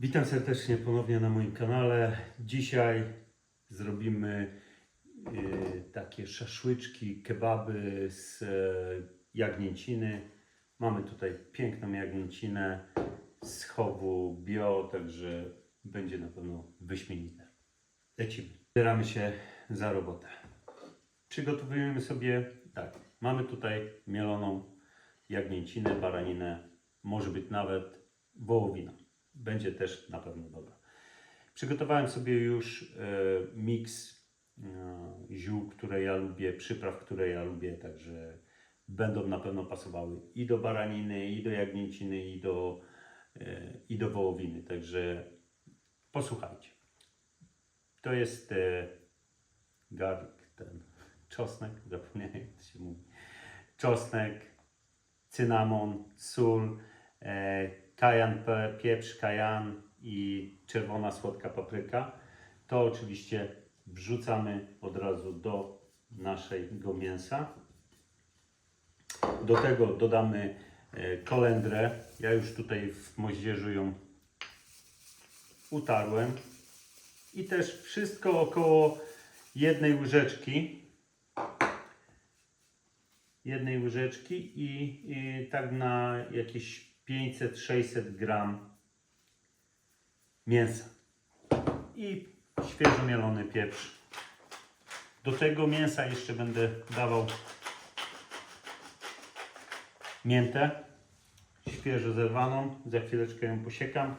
Witam serdecznie ponownie na moim kanale. Dzisiaj zrobimy y, takie szaszłyczki, kebaby z e, jagnięciny. Mamy tutaj piękną jagnięcinę z chowu bio, także będzie na pewno wyśmienite. Lecimy. Zbieramy się za robotę. Przygotowujemy sobie tak. Mamy tutaj mieloną jagnięcinę, baraninę, może być nawet wołowina. Będzie też na pewno dobra. Przygotowałem sobie już e, miks e, ziół, które ja lubię, przypraw, które ja lubię, także będą na pewno pasowały i do baraniny, i do jagnięciny, i do, e, i do wołowiny. Także posłuchajcie. To jest garlic, ten czosnek, zapomniałem jak to się mówi. Czosnek, cynamon, sól, kajan, pieprz, kajan i czerwona słodka papryka. To oczywiście wrzucamy od razu do naszego mięsa. Do tego dodamy e, kolendrę. Ja już tutaj w moździerzu ją utarłem. I też wszystko około jednej łyżeczki jednej łyżeczki i, i tak na jakieś 500-600 gram mięsa i świeżo mielony pieprz. Do tego mięsa jeszcze będę dawał miętę świeżo zerwaną, za chwileczkę ją posiekam.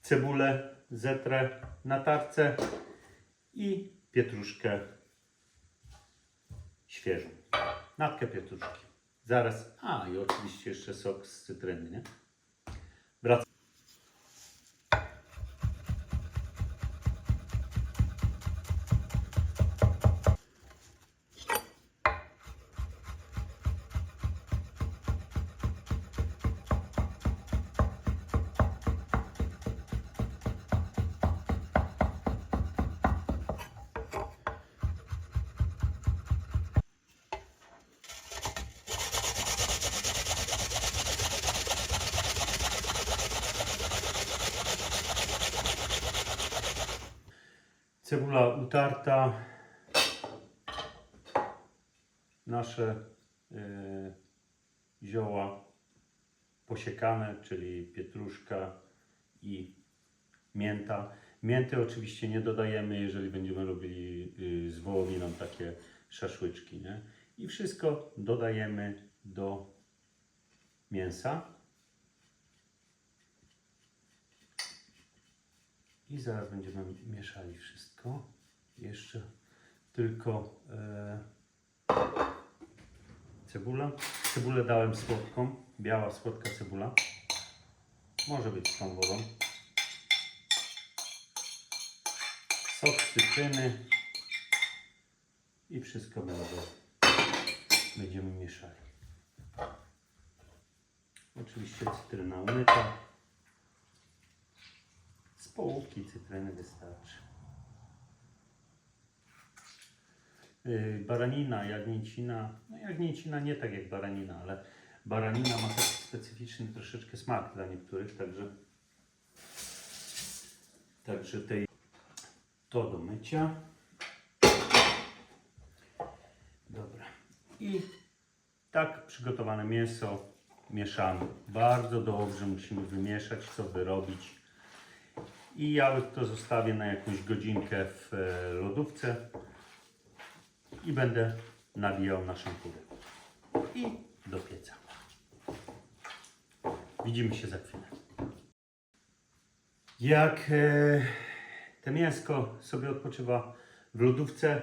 Cebulę zetrę na tarce i pietruszkę świeżą. Natkę pietruszki. Zaraz. A i oczywiście jeszcze sok z cytryny, nie? Cebula utarta. Nasze e, zioła posiekane, czyli pietruszka i mięta. Mięty oczywiście nie dodajemy, jeżeli będziemy robili y, z wołowiną takie szaszłyczki. Nie? I wszystko dodajemy do mięsa. I zaraz będziemy mieszali wszystko. Jeszcze tylko e, cebula. Cebulę dałem słodką, biała słodka cebula. Może być z tą wodą. Sok cytryny i wszystko będzie, będziemy mieszali. Oczywiście cytryna umyta. Połówki cytryny wystarczy. Yy, Baranina, jagnięcina. No jagnięcina nie tak jak baranina, ale baranina ma taki specyficzny troszeczkę smak dla niektórych, także także tej to do mycia. Dobra. I tak przygotowane mięso mieszamy. Bardzo dobrze musimy wymieszać, co wyrobić. I ja to zostawię na jakąś godzinkę w e, lodówce i będę nawijał naszą kurę. I do pieca. Widzimy się za chwilę. Jak e, te mięsko sobie odpoczywa w lodówce,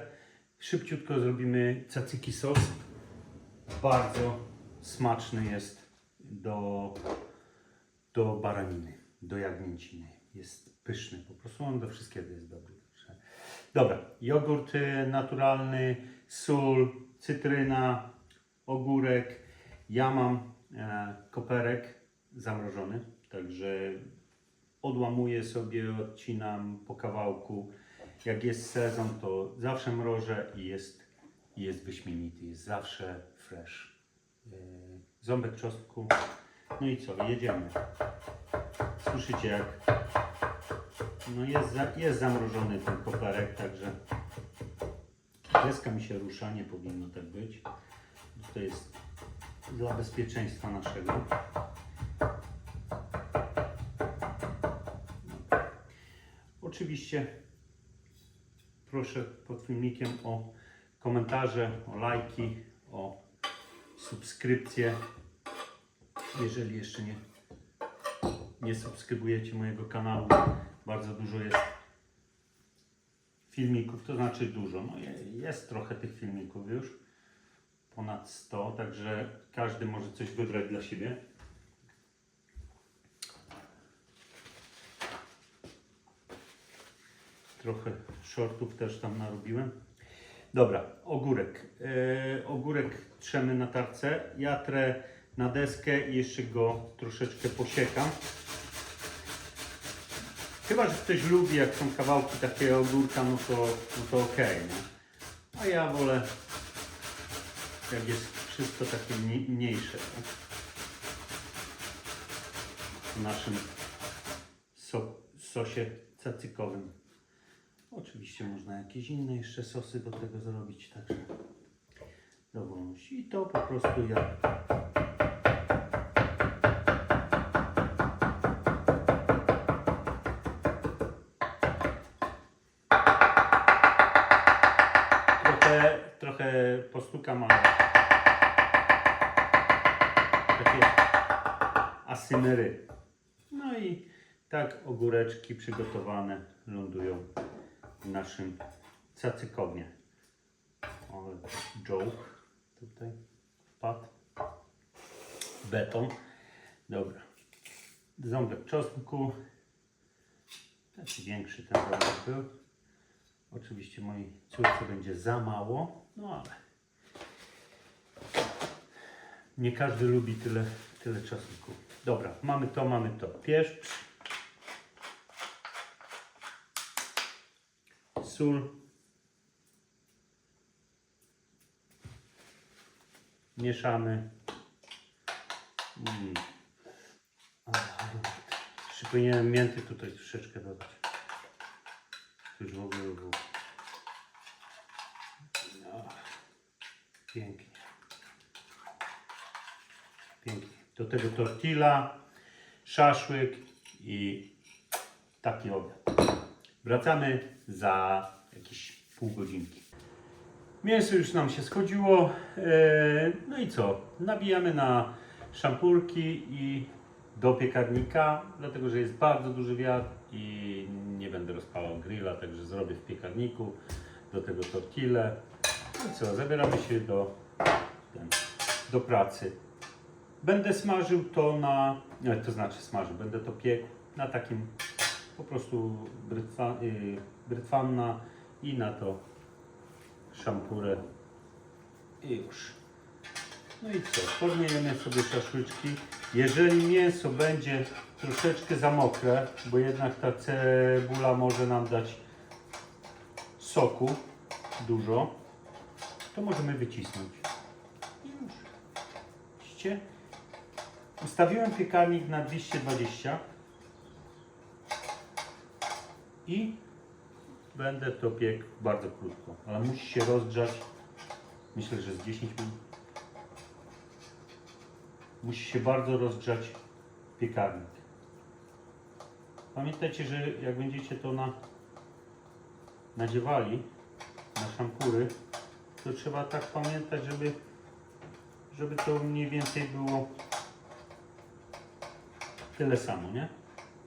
szybciutko zrobimy cacyki sos. Bardzo smaczny jest do, do baraniny, do jagnięciny. Jest pyszny, po prostu on do wszystkiego jest dobry. Dobra, jogurt y, naturalny, sól, cytryna, ogórek. Ja mam e, koperek zamrożony, także odłamuję sobie, odcinam po kawałku. Jak jest sezon, to zawsze mrożę i jest, jest wyśmienity, jest zawsze fresh. E, Ząbek czosnku, No i co, jedziemy. Słyszycie jak no jest, za, jest zamrożony ten koperek, także deska mi się rusza, nie powinno tak być. To jest dla bezpieczeństwa naszego. Oczywiście proszę pod filmikiem o komentarze, o lajki, o subskrypcje. Jeżeli jeszcze nie, nie subskrybujecie mojego kanału, bardzo dużo jest filmików, to znaczy dużo, no je- jest trochę tych filmików już, ponad 100, także każdy może coś wybrać dla siebie. Trochę shortów też tam narobiłem. Dobra, ogórek. E, ogórek trzemy na tarce. Ja trę na deskę i jeszcze go troszeczkę posiekam. Chyba, że ktoś lubi, jak są kawałki takiego ogórka, no to, no to okej, nie? A ja wolę, jak jest wszystko takie mniej- mniejsze. nie? W naszym so, sosie cacykowym. Oczywiście można jakieś inne jeszcze sosy do tego zrobić, także dowolność. I to po prostu ja No i tak ogóreczki przygotowane lądują w naszym cacykownie. O, joke tutaj wpadł. Beton. Dobra. Ząbek czosnku. Taki większy ten ząbek był. Oczywiście mojej córce będzie za mało, no ale nie każdy lubi tyle tyle czosnku. Dobra, mamy to, mamy to. Pieprz, sól, mieszamy. Mm. Jeszcze powinienem mięty tutaj troszeczkę dodać. Już w ogóle było. Ach, Pięknie. Pięknie. Do tego tortilla, szaszłyk i taki obiad. Wracamy za jakieś pół godzinki. Mięso już nam się schodziło. e, No i co? Nabijamy na szampurki i do piekarnika, dlatego że jest bardzo duży wiatr i nie będę rozpalał grilla, także zrobię w piekarniku. Do tego tortillę. No i co? Zabieramy się do, do pracy. Będę smażył to na, to znaczy smażył, będę to piekł na takim po prostu brytwa, y, brytwanna i na to szampurę i już. No i co? Podmieniamy sobie szaszłyczki. Jeżeli mięso będzie troszeczkę za mokre, bo jednak ta cebula może nam dać soku dużo, to możemy wycisnąć. I już. Widzicie? Ustawiłem piekarnik na 220 i będę to piekł bardzo krótko, ale musi się rozgrzać. Myślę, że z 10 minut. Musi się bardzo rozgrzać piekarnik. Pamiętajcie, że jak będziecie to na, nadziewali na szampury, to trzeba tak pamiętać, żeby, żeby to mniej więcej było tyle samo, nie?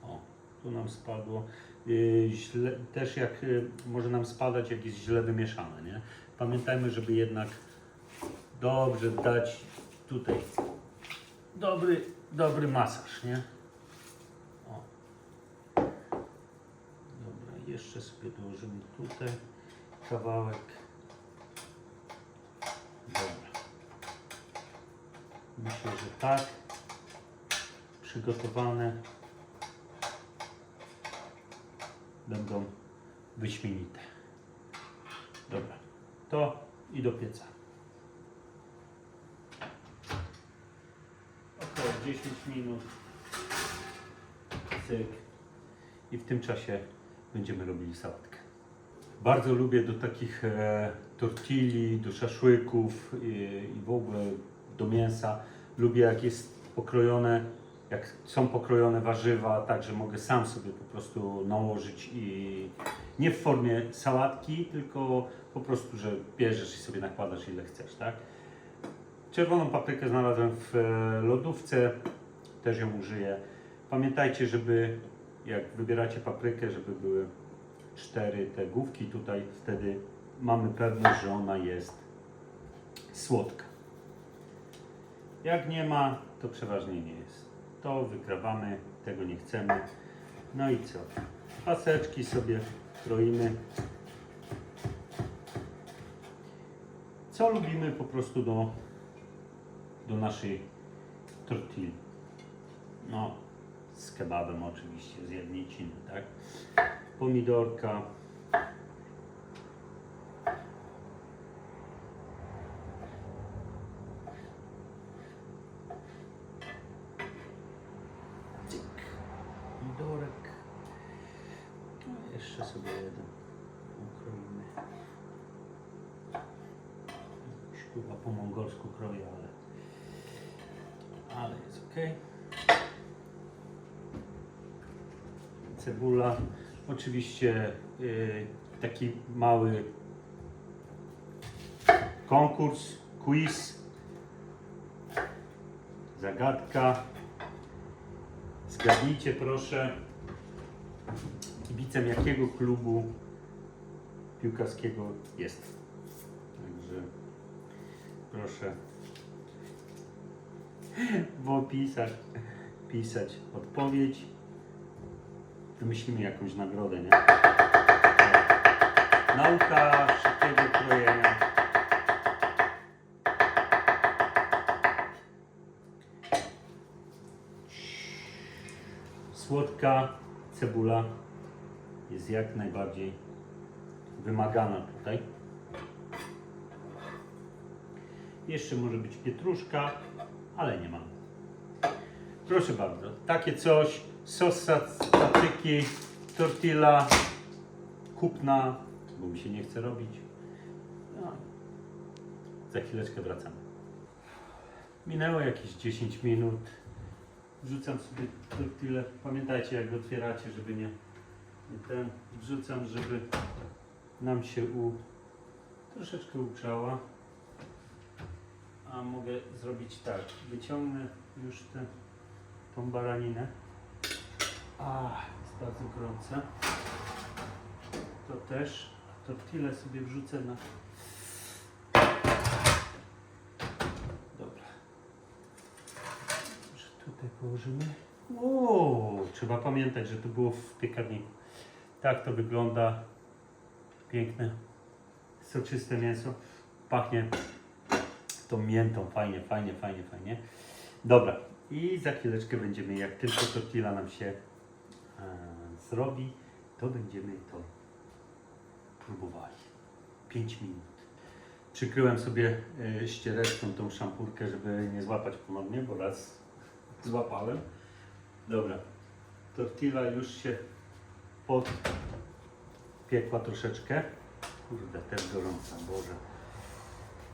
O, tu nam spadło. Yy, źle, też jak yy, może nam spadać, jak jest źle wymieszane, nie? Pamiętajmy, żeby jednak dobrze dać tutaj dobry, dobry masaż, nie? O. Dobra, jeszcze sobie dołożymy tutaj kawałek. Dobra. Myślę, że tak. Przygotowane będą wyśmienite. Dobra, to i do pieca. Około 10 minut. Cyk. I w tym czasie będziemy robili sałatkę. Bardzo lubię do takich e, tortilli, do szaszłyków i, i w ogóle do mięsa. Lubię jak jest pokrojone, jak są pokrojone warzywa, tak że mogę sam sobie po prostu nałożyć i nie w formie sałatki, tylko po prostu, że bierzesz i sobie nakładasz ile chcesz, tak? Czerwoną paprykę znalazłem w e, lodówce, też ją użyję. Pamiętajcie, żeby jak wybieracie paprykę, żeby były cztery te główki tutaj, wtedy mamy pewność, że ona jest słodka. Jak nie ma, to przeważnie nie jest. To wykrawamy, tego nie chcemy. No i co? Paseczki sobie kroimy. Co lubimy po prostu do, do naszej tortilli? No, z kebabem oczywiście, z jagnięciny, tak? Pomidorka. Cyk. Pomidorek. No, jeszcze sobie jeden ukroimy. Już chyba po mongolsku kroję, ale, ale jest ok. cebula. Oczywiście y, taki mały konkurs, quiz, zagadka. Zgadnijcie proszę, kibicem jakiego klubu piłkarskiego jest. Także proszę w opisach pisać odpowiedź wymyślimy jakąś nagrodę, nie? Nauka szybkiego krojenia. Słodka cebula jest jak najbardziej wymagana tutaj. Jeszcze może być pietruszka, ale nie mam. Proszę bardzo, takie coś, sos sac- patyki, tortilla, kupna, bo mi się nie chce robić. No. Za chwileczkę wracamy. Minęło jakieś 10 minut. Wrzucam sobie tortillę. Pamiętajcie jak otwieracie, żeby nie, nie ten. Wrzucam, żeby nam się u troszeczkę ugrzała. A mogę zrobić tak. Wyciągnę już tę tą baraninę. A, jest bardzo gorące. To też. Tortillę sobie wrzucę na... Dobra. Może tutaj położymy. O, trzeba pamiętać, że to było w piekarniku. Tak to wygląda. Piękne, soczyste mięso. Pachnie tą miętą. Fajnie, fajnie, fajnie, fajnie. Dobra. I za chwileczkę będziemy, jak tylko tortilla nam się e, zrobi, to będziemy to próbowali. 5 minut. Przykryłem sobie e, ściereczką tą szampurkę, żeby nie złapać ponownie, bo raz złapałem. Dobra. Tortilla już się podpiekła troszeczkę. Kurde, też gorąca, Boże.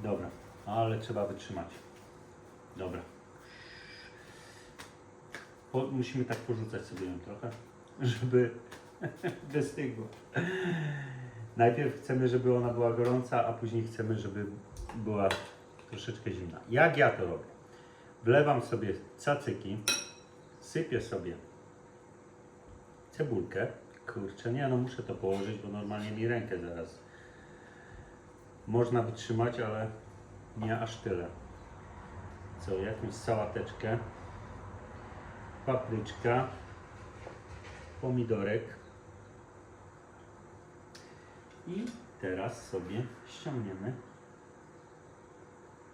Dobra, ale trzeba wytrzymać. Dobra. Po, musimy tak porzucać sobie ją trochę, żeby wystygła. Najpierw chcemy, żeby ona była gorąca, a później chcemy, żeby była troszeczkę zimna. Jak ja to robię? Wlewam sobie cacyki, sypię sobie cebulkę. Kurczę, nie, no muszę to położyć, bo normalnie mi rękę zaraz. Można wytrzymać, ale nie aż tyle. Co, jakąś sałateczkę papryczka, pomidorek i teraz sobie ściągniemy.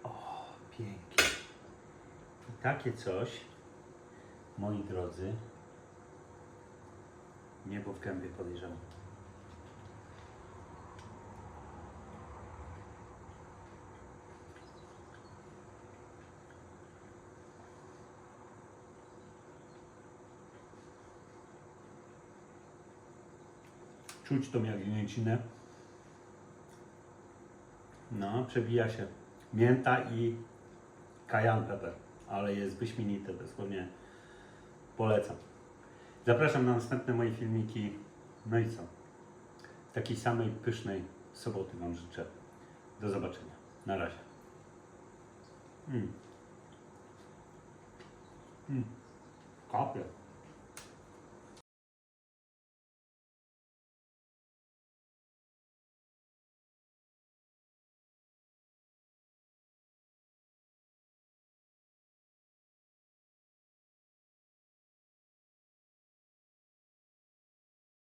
O, pięknie. I takie coś, moi drodzy, niebo w gębie podejrzewam. Czuć tą jagnięcinę. No, przebija się mięta i cayenne pepper, ale jest wyśmienite, dosłownie polecam. Zapraszam na następne moje filmiki. No i co? Takiej samej pysznej soboty Wam życzę. Do zobaczenia. Na razie. Mm. Mm. Kapie.